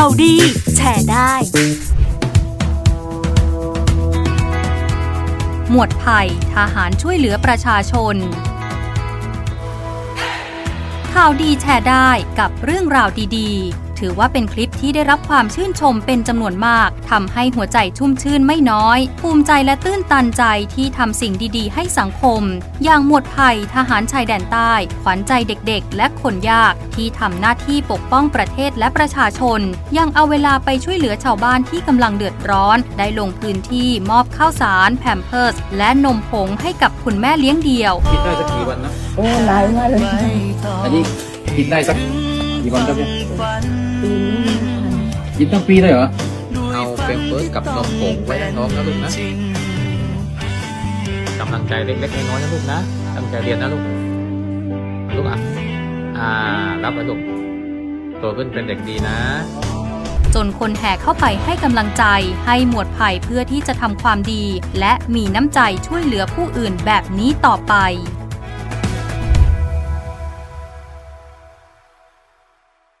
ข่าวดี แชร์ได้ หมวดภัยทหารช่วยเหลือประชาชน ข่าวดีแชร์ได้กับเรื่องราวดี ๆ ถือว่าเป็นคลิปที่ได้รับความชื่นชมเป็นจำนวนมากทำให้หัวใจชุ่มชื่นไม่น้อย ภูมิใจและตื้นตันใจที่ทำสิ่งดีๆ ให้สังคม อย่างหมวดไผ่ทหารชายแดนใต้ ขวัญใจเด็กๆ และคนยากที่ทำหน้าที่ปกป้องประเทศและประชาชน ยังเอาเวลาไปช่วยเหลือชาวบ้านที่กำลังเดือดร้อน ได้ลงพื้นที่มอบข้าวสารแพมเพิร์สและนมผงให้กับคุณแม่เลี้ยงเดี่ยว กินได้สักกี่วันนะ โอ้หลายวันเลย อันนี้กินได้สัก กี่วันครับเนี่ยปีนี้กินทั้งปีเลยเหรอ เอาเป็นเฟิร์สกับนมผงไว้ให้น้องนะลูกนะกำลังใจเล็กๆน้อยๆนะลูกนะตั้งใจเรียนนะลูกลูกอะอ่ารับไว้ลูกโตขึ้นเป็นเด็กดีนะ จนคนแห่เข้าไปให้กำลังใจให้หมวดไผ่เพื่อที่จะทำความดี และมีน้ำใจช่วยเหลือผู้อื่นแบบนี้ต่อไป